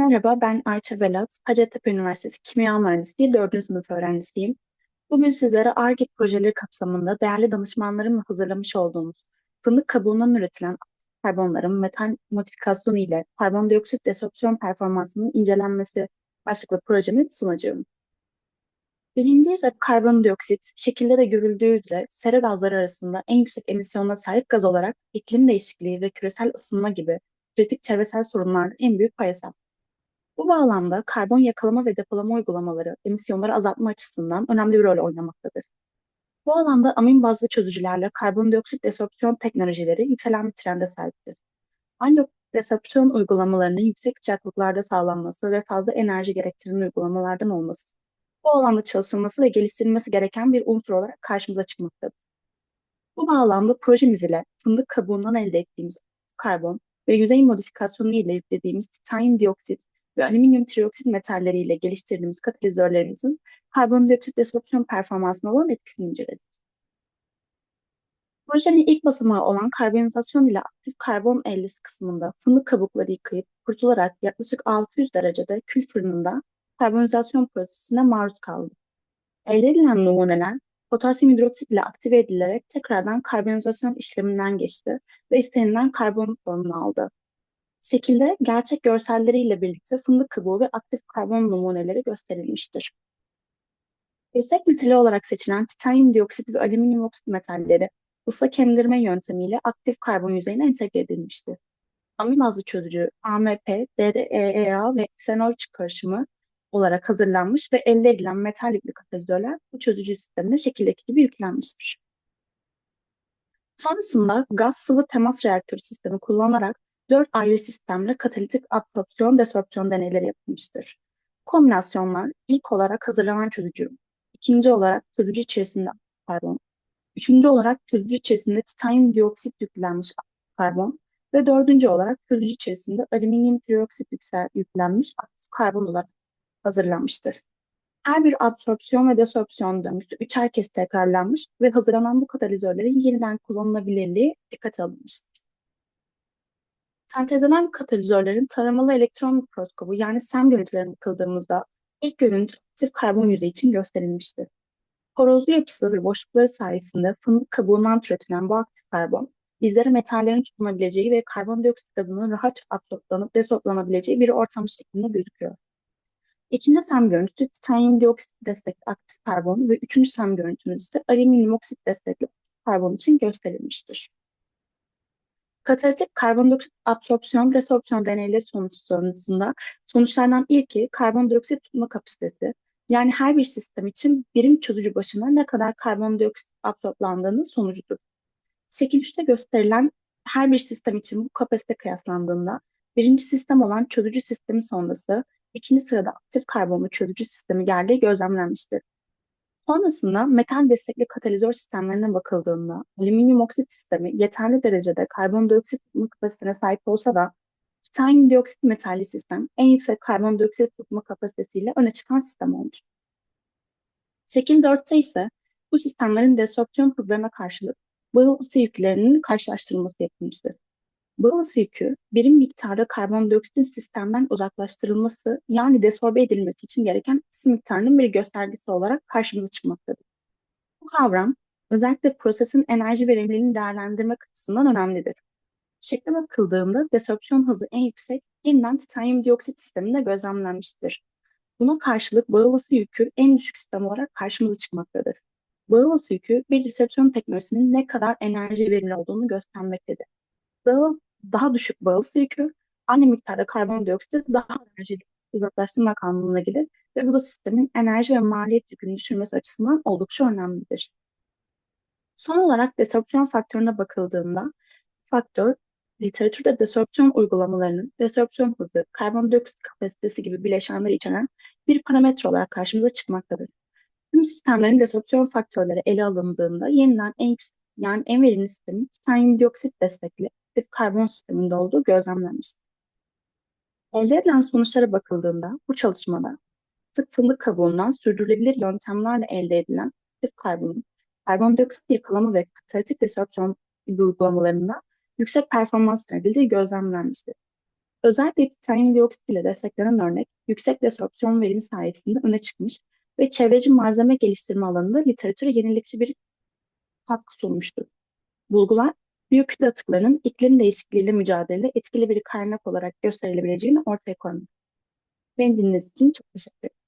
Merhaba, ben Ayça Belat. Hacettepe Üniversitesi Kimya Mühendisliği 4. sınıf öğrencisiyim. Bugün sizlere Ar-Ge projeleri kapsamında değerli danışmanlarımla hazırlamış olduğumuz fındık kabuğundan üretilen karbonların metal modifikasyonu ile karbondioksit desorpsiyon performansının incelenmesi başlıklı projemi sunacağım. Bilindiği üzere karbondioksit, şekilde de görüldüğü üzere sera gazları arasında en yüksek emisyona sahip gaz olarak iklim değişikliği ve küresel ısınma gibi kritik çevresel sorunlarda en büyük paya sahip. Bu bağlamda karbon yakalama ve depolama uygulamaları emisyonları azaltma açısından önemli bir rol oynamaktadır. Bu alanda amin bazlı çözücülerle karbondioksit desorpsiyon teknolojileri yükselen bir trende sahiptir. Ancak desorpsiyon uygulamalarının yüksek sıcaklıklarda sağlanması ve fazla enerji gerektiren uygulamalardan olması, bu alanda çalışılması ve geliştirilmesi gereken bir unsur olarak karşımıza çıkmaktadır. Bu bağlamda projemiz ile fındık kabuğundan elde ettiğimiz karbon ve yüzey modifikasyonu ile yüklediğimiz titanyum dioksit ve alüminyum trioksit metalleriyle geliştirdiğimiz katalizörlerimizin karbondioksit desorpsiyon performansına olan etkisini inceledik. Projenin ilk basamağı olan karbonizasyon ile aktif karbon ellisi kısmında fındık kabukları yıkayıp kurtularak yaklaşık 600 derecede kül fırınında karbonizasyon prosesine maruz kaldı. Elde edilen numuneler potasyum hidroksit ile aktive edilerek tekrardan karbonizasyon işleminden geçti ve istenilen karbon formunu aldı. Şekilde gerçek görselleriyle birlikte fındık kabuğu ve aktif karbon numuneleri gösterilmiştir. Destek metali olarak seçilen titanyum dioksit ve alüminyum oksit metalleri ıslak emdirme yöntemiyle aktif karbon yüzeyine entegre edilmiştir. Amin bazlı çözücü AMP, DDEA ve xenol karışımı olarak hazırlanmış ve elde edilen metal yüklü katalizörler bu çözücü sistemine şekildeki gibi yüklenmiştir. Sonrasında gaz sıvı temas reaktörü sistemi kullanarak dört ayrı sistemle katalitik absorpsiyon desorpsiyon deneyleri yapılmıştır. Kombinasyonlar ilk olarak hazırlanan çözücü, ikinci olarak çözücü içerisinde karbon, üçüncü olarak çözücü içerisinde titanyum dioksit yüklenmiş karbon ve dördüncü olarak çözücü içerisinde alüminyum trioksit yüklenmiş aktif karbon olarak hazırlanmıştır. Her bir absorpsiyon ve desorpsiyon döngüsü üçer kez tekrarlanmış ve hazırlanan bu katalizörlerin yeniden kullanılabilirliği dikkate alınmıştır. Sentezlenen katalizörlerin taramalı elektron mikroskobu yani SEM görüntülerine bakıldığımızda ilk görüntü aktif karbon yüzeyi için gösterilmiştir. Korozlu yapısı ve boşlukları sayesinde fındık kabuğundan türetilen bu aktif karbon, bizlere metallerin tutunabileceği ve karbondioksit gazının rahat absorplanıp desorplanabileceği bir ortam şeklinde gözüküyor. İkinci SEM görüntüsü titanyum dioksit destekli aktif karbon ve üçüncü SEM görüntümüz ise alüminyum oksit destekli karbon için gösterilmiştir. Katalitik karbondioksit absorpsiyon desorpsiyon deneyleri sonuç sonrasında sonuçlardan ilki karbondioksit tutma kapasitesi. Yani her bir sistem için birim çözücü başına ne kadar karbondioksit absorplandığının sonucudur. Şekil 3'te gösterilen her bir sistem için bu kapasite kıyaslandığında birinci sistem olan çözücü sistemi sonrası ikinci sırada aktif karbonlu çözücü sistemi geldiği gözlemlenmiştir. Sonrasında metal destekli katalizör sistemlerine bakıldığında alüminyum oksit sistemi yeterli derecede karbondioksit tutma kapasitesine sahip olsa da titanyum dioksit metalli sistem en yüksek karbondioksit tutma kapasitesiyle öne çıkan sistem olmuş. Şekil 4'te ise bu sistemlerin desorpsiyon hızlarına karşılık bağıl ısı yüklerinin karşılaştırılması yapılmıştır. Isı yükü birim miktarda karbondioksitin sistemden uzaklaştırılması yani desorbe edilmesi için gereken ısı miktarının bir göstergesi olarak karşımıza çıkmaktadır. Bu kavram özellikle prosesin enerji verimliliğini değerlendirmek açısından önemlidir. Şekle bakıldığında desorpsiyon hızı en yüksek yeniden titanyum dioksit sisteminde gözlemlenmiştir. Buna karşılık bağıl ısı yükü en düşük sistem olarak karşımıza çıkmaktadır. Bağıl ısı yükü bir desorpsiyon teknolojisinin ne kadar enerji verimli olduğunu göstermektedir. Bağıl daha düşük bağısı yükü aynı miktarda karbondioksit daha enerjili uzaklaştırmak anlamına gelir ve bu da sistemin enerji ve maliyet yükünü düşürmesi açısından oldukça önemlidir. Son olarak desorpsiyon faktörüne bakıldığında faktör literatürde desorpsiyon uygulamalarının desorpsiyon hızı, karbondioksit kapasitesi gibi bileşenleri içeren bir parametre olarak karşımıza çıkmaktadır. Tüm sistemlerin desorpsiyon faktörleri ele alındığında yeniden en yüksek yani en verimli sistemin titanyum dioksit destekli aktif karbon sisteminde olduğu gözlemlenmiştir. Elde edilen sonuçlara bakıldığında bu çalışmada sık fındık kabuğundan sürdürülebilir yöntemlerle elde edilen aktif karbonun karbondioksit yakalama ve katalitik desorpsiyon uygulamalarında yüksek performans elde edildiği gözlemlenmiştir. Özellikle titanyum dioksit ile desteklenen örnek, yüksek desorpsiyon verimi sayesinde öne çıkmış ve çevreci malzeme geliştirme alanında literatüre yenilikçi bir katkı sunmuştur. Bulgular, büyük kütle atıklarının iklim değişikliğiyle mücadelede etkili bir kaynak olarak gösterilebileceğini ortaya koymak. Beni dinlediğiniz için çok teşekkür ederim.